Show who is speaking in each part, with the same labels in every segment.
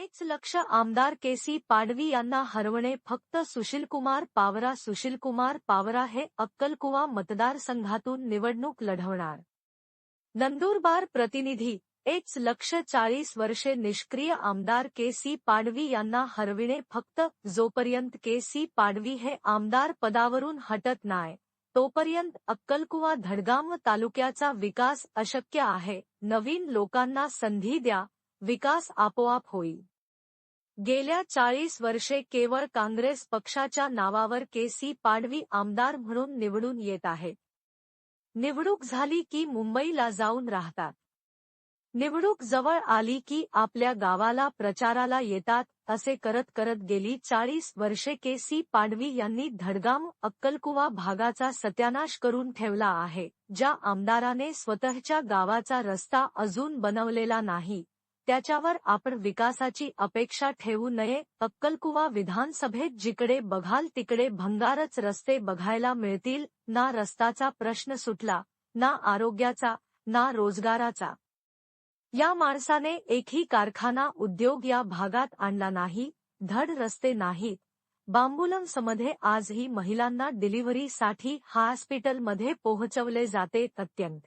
Speaker 1: हेच लक्ष आमदार केसी पाडवी यांना हरवणे फक्त सुशीलकुमार पावरा सुशीलकुमार पावरा हे अक्कलकुवा मतदारसंघातून निवडणूक लढवणार. नंदुरबार प्रतिनिधी एच लक्ष चाळीस वर्षे निष्क्रिय आमदार के सी पाडवी यांना हरविणे फक्त जोपर्यंत के सी पाडवी हे आमदार पदावरून हटत नाय, तोपर्यंत अक्कलकुवा, धडगाम तालुक्याचा विकास अशक्य आहे, नवीन लोकांना संधी द्या विकास आपोआप होईल. गेल्या चाळीस वर्षे केवळ काँग्रेस पक्षाच्या नावावर के सी पाडवी आमदार म्हणून निवडून येत आहेत निवडणूक झाली की मुंबईला जाऊन राहतात. निवडणूक जवळ आली की आपल्या गावाला प्रचाराला येतात असे करत करत गेली चाळीस वर्षे के सी पाडवी यांनी धडगाम अक्कलकुवा भागाचा सत्यानाश करून ठेवला आहे ज्या आमदाराने स्वतःच्या गावाचा रस्ता अजून बनवलेला नाही. त्याच्यावर आपण विकासाची अपेक्षा ठेवू नये. अक्कलकुवा विधानसभेत जिकडे बघाल तिकडे भंगारच रस्ते बघायला मिळतील. ना रस्ताचा प्रश्न सुटला ना आरोग्याचा ना रोजगाराचा. या माणसाने एकही कारखाना उद्योग या भागात आणला नाही धड रस्ते नाहीत. बांबुलम्समध्ये आजही महिलांना डिलिव्हरीसाठी हॉस्पिटलमध्ये पोहोचवले जाते अत्यंत.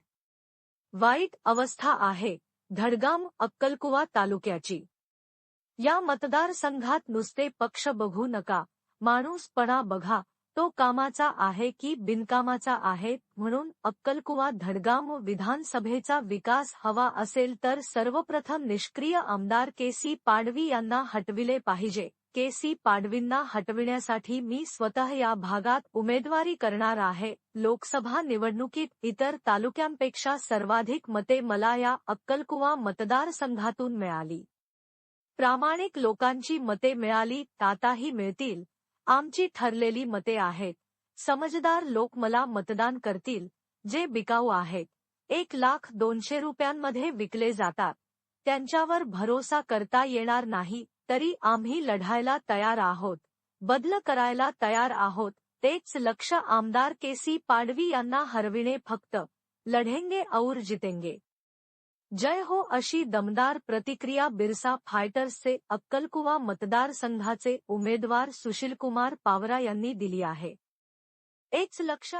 Speaker 1: वाईट अवस्था आहे. धडगाम अक्कलकुवा तालुक्याची. या मतदारसंघात नुसते पक्ष बघू नका. माणूसपणा बघा. तो कामाचा आहे की बिनकामाचा आहे म्हणून अक्कलकुवा धडगाम विधानसभेचा विकास हवा असेल तर सर्वप्रथम निष्क्रिय आमदार के सी पाडवी यांना हटविले पाहिजे. के सी पाडवींना हटविण्यासाठी मी स्वतः या भागात उमेदवारी करणार आहे. लोकसभा निवडणुकीत इतर तालुक्यांपेक्षा सर्वाधिक मते मला या अक्कलकुवा मतदारसंघातून मिळाली. प्रामाणिक लोकांची मते मिळाली ताताही मिळतील. आमची ठरलेली मते आहेत. समजदार लोक मला मतदान करतील जे बिकाऊ आहेत. एक लाख दोनशे रुपयांमध्ये विकले जातात. त्यांच्यावर भरोसा करता येणार नाही. तरी आम्ही लढायला तयार आहोत. बदल करायला तयार आहोत. तेच लक्ष आमदार के सी पाडवी यांना हरविणे फक्त. लढेंगे और जितेंगे. जय हो अशी दमदार प्रतिक्रिया बिरसा फायटर्सचे अक्कलकुवा मतदारसंघाचे उमेदवार सुशीलकुमार पावरा यांनी दिली आहे. एच लक्ष